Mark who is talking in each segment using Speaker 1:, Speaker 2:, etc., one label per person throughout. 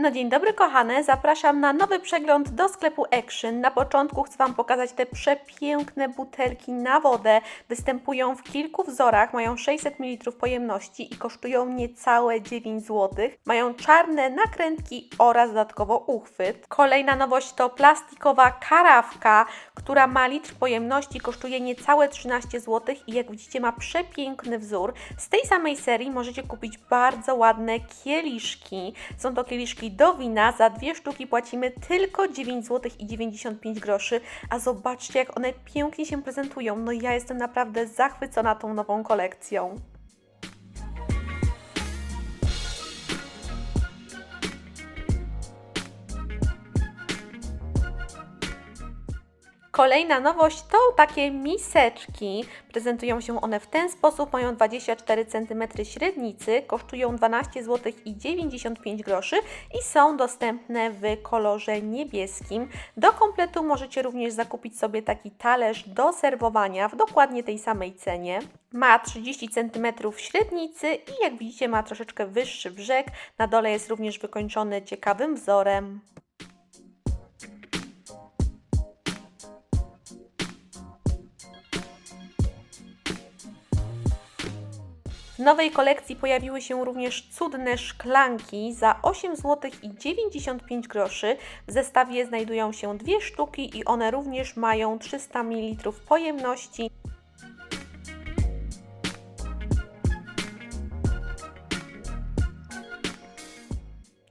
Speaker 1: No dzień dobry kochane, zapraszam na nowy przegląd do sklepu Action. Na początku chcę Wam pokazać te przepiękne butelki na wodę. Występują w kilku wzorach, mają 600 ml pojemności i kosztują niecałe 9 zł. Mają czarne nakrętki oraz dodatkowo uchwyt. Kolejna nowość to plastikowa karawka, która ma litr pojemności, kosztuje niecałe 13 zł i jak widzicie ma przepiękny wzór. Z tej samej serii możecie kupić bardzo ładne kieliszki. Są to kieliszki do wina, za dwie sztuki płacimy tylko 9 zł i 95 groszy, a zobaczcie jak one pięknie się prezentują. No ja jestem naprawdę zachwycona tą nową kolekcją. Kolejna nowość to takie miseczki. Prezentują się one w ten sposób, mają 24 cm średnicy, kosztują 12 zł i 95 groszy i są dostępne w kolorze niebieskim. Do kompletu możecie również zakupić sobie taki talerz do serwowania w dokładnie tej samej cenie. Ma 30 cm średnicy i jak widzicie ma troszeczkę wyższy brzeg. Na dole jest również wykończony ciekawym wzorem. W nowej kolekcji pojawiły się również cudne szklanki za 8 zł i 95 groszy. W zestawie znajdują się dwie sztuki i one również mają 300 ml pojemności.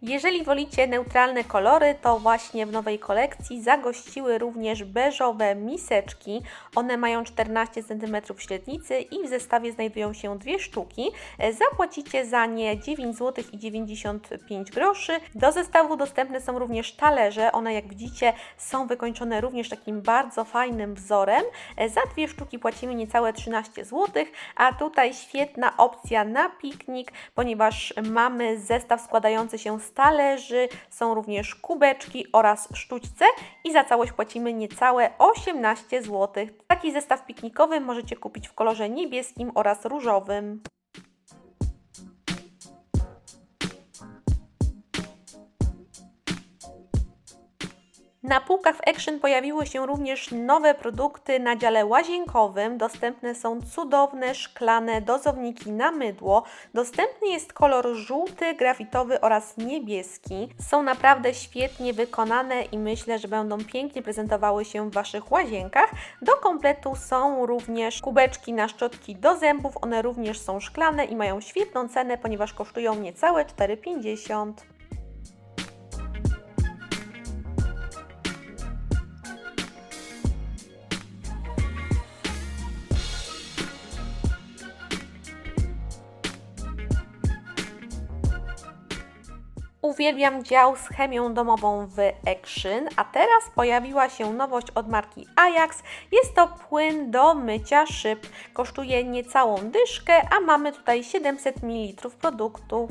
Speaker 1: Jeżeli wolicie neutralne kolory, to właśnie w nowej kolekcji zagościły również beżowe miseczki. One mają 14 cm średnicy i w zestawie znajdują się dwie sztuki. Zapłacicie za nie 9 zł i 95 groszy. Do zestawu dostępne są również talerze. One jak widzicie są wykończone również takim bardzo fajnym wzorem. Za dwie sztuki płacimy niecałe 13 zł, a tutaj świetna opcja na piknik, ponieważ mamy zestaw składający się z talerzy, są również kubeczki oraz sztućce i za całość płacimy niecałe 18 zł. Taki zestaw piknikowy możecie kupić w kolorze niebieskim oraz różowym. Na półkach w Action pojawiły się również nowe produkty na dziale łazienkowym. Dostępne są cudowne szklane dozowniki na mydło. Dostępny jest kolor żółty, grafitowy oraz niebieski. Są naprawdę świetnie wykonane i myślę, że będą pięknie prezentowały się w Waszych łazienkach. Do kompletu są również kubeczki na szczotki do zębów. One również są szklane i mają świetną cenę, ponieważ kosztują niecałe 4,50. Uwielbiam dział z chemią domową w Action, a teraz pojawiła się nowość od marki Ajax. Jest to płyn do mycia szyb. Kosztuje niecałą dyszkę, a mamy tutaj 700 ml produktu.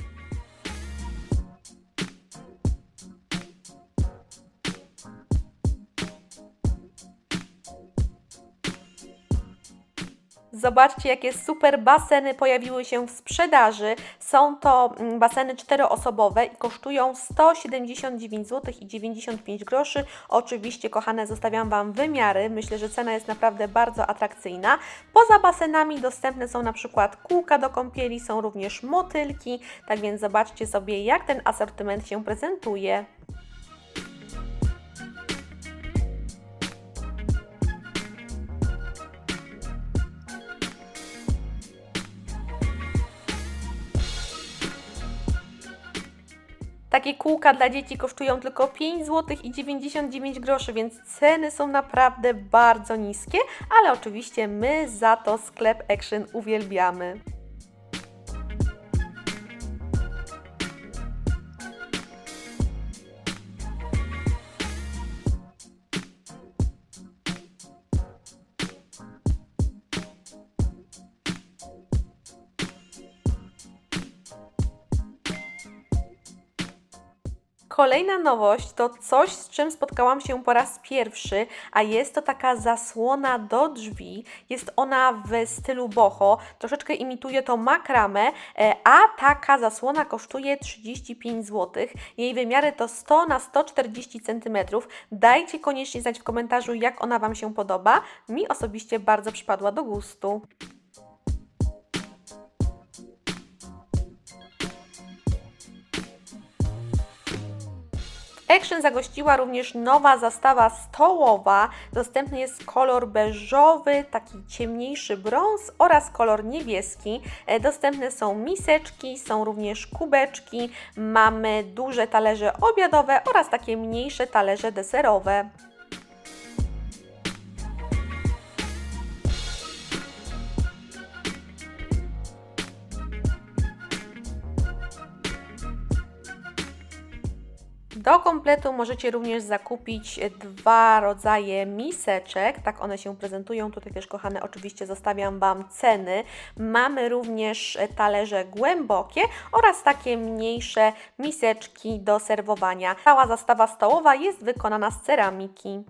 Speaker 1: Zobaczcie, jakie super baseny pojawiły się w sprzedaży. Są to mm, baseny czteroosobowe i kosztują 179 zł i 95 groszy. Oczywiście, kochane, zostawiam Wam wymiary. Myślę, że cena jest naprawdę bardzo atrakcyjna. Poza basenami dostępne są na przykład kółka do kąpieli, są również motylki. Tak więc zobaczcie sobie, jak ten asortyment się prezentuje. Takie kółka dla dzieci kosztują tylko 5 zł i 99 groszy, więc ceny są naprawdę bardzo niskie, ale oczywiście my za to sklep Action uwielbiamy. Kolejna nowość to coś, z czym spotkałam się po raz pierwszy, a jest to taka zasłona do drzwi. Jest ona w stylu boho, troszeczkę imituje to makramę, e, a taka zasłona kosztuje 35 zł. Jej wymiary to 100 na 140 cm. Dajcie koniecznie znać w komentarzu, jak ona Wam się podoba. Mi osobiście bardzo przypadła do gustu. Action zagościła również nowa zastawa stołowa. Dostępny jest kolor beżowy, taki ciemniejszy brąz oraz kolor niebieski. E, Dostępne są miseczki, są również kubeczki, mamy duże talerze obiadowe oraz takie mniejsze talerze deserowe. Do kompletu możecie również zakupić dwa rodzaje miseczek, tak one się prezentują. Tutaj też, kochane, oczywiście zostawiam Wam ceny. Mamy również talerze głębokie oraz takie mniejsze miseczki do serwowania. Cała zastawa stołowa jest wykonana z ceramiki.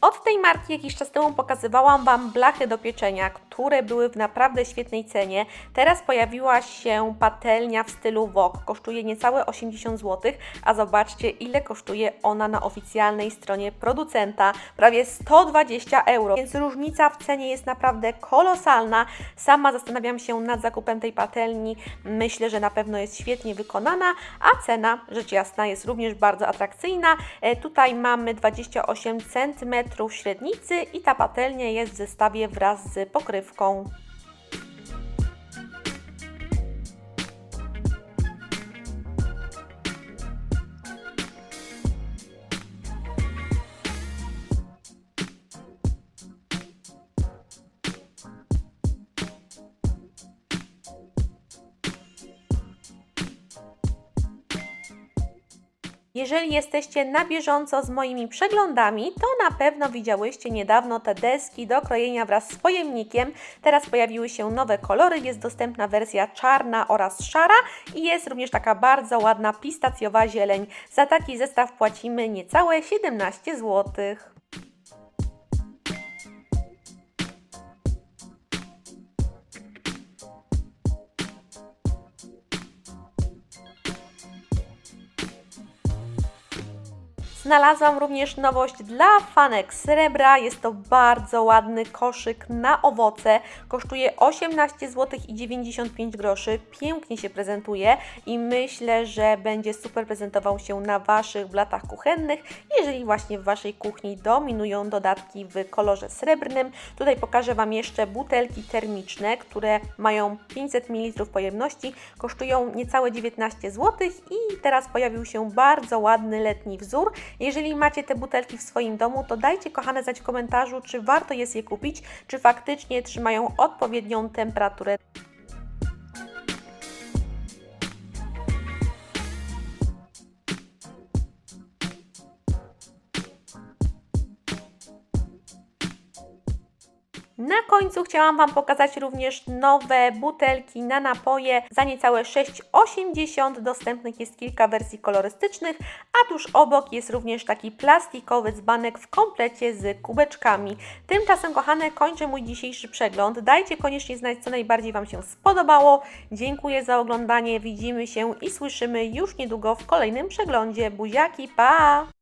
Speaker 1: Od tej marki jakiś czas temu pokazywałam Wam blachy do pieczenia, które były w naprawdę świetnej cenie. Teraz pojawiła się patelnia w stylu wok. Kosztuje niecałe 80 zł, a zobaczcie ile kosztuje ona na oficjalnej stronie producenta. Prawie 120 euro, więc różnica w cenie jest naprawdę kolosalna. Sama zastanawiam się nad zakupem tej patelni. Myślę, że na pewno jest świetnie wykonana, a cena, rzecz jasna, jest również bardzo atrakcyjna. E, Tutaj mamy 28 cm średnicy i ta patelnia jest w zestawie wraz z pokrywką. com Jeżeli jesteście na bieżąco z moimi przeglądami, to na pewno widziałyście niedawno te deski do krojenia wraz z pojemnikiem. Teraz pojawiły się nowe kolory, jest dostępna wersja czarna oraz szara i jest również taka bardzo ładna pistacjowa zieleń. Za taki zestaw płacimy niecałe 17 złotych. Znalazłam również nowość dla fanek srebra. Jest to bardzo ładny koszyk na owoce. Kosztuje 18 zł i 95 groszy. Pięknie się prezentuje i myślę, że będzie super prezentował się na Waszych blatach kuchennych, jeżeli właśnie w Waszej kuchni dominują dodatki w kolorze srebrnym. Tutaj pokażę Wam jeszcze butelki termiczne, które mają 500 ml pojemności. Kosztują niecałe 19 zł i teraz pojawił się bardzo ładny letni wzór. Jeżeli macie te butelki w swoim domu, to dajcie kochane znać w komentarzu, czy warto jest je kupić, czy faktycznie trzymają odpowiednią temperaturę. Na końcu chciałam Wam pokazać również nowe butelki na napoje za niecałe 6,80. Dostępnych jest kilka wersji kolorystycznych, a tuż obok jest również taki plastikowy dzbanek w komplecie z kubeczkami. Tymczasem, kochane, kończę mój dzisiejszy przegląd. Dajcie koniecznie znać, co najbardziej Wam się spodobało. Dziękuję za oglądanie, widzimy się i słyszymy już niedługo w kolejnym przeglądzie. Buziaki, pa!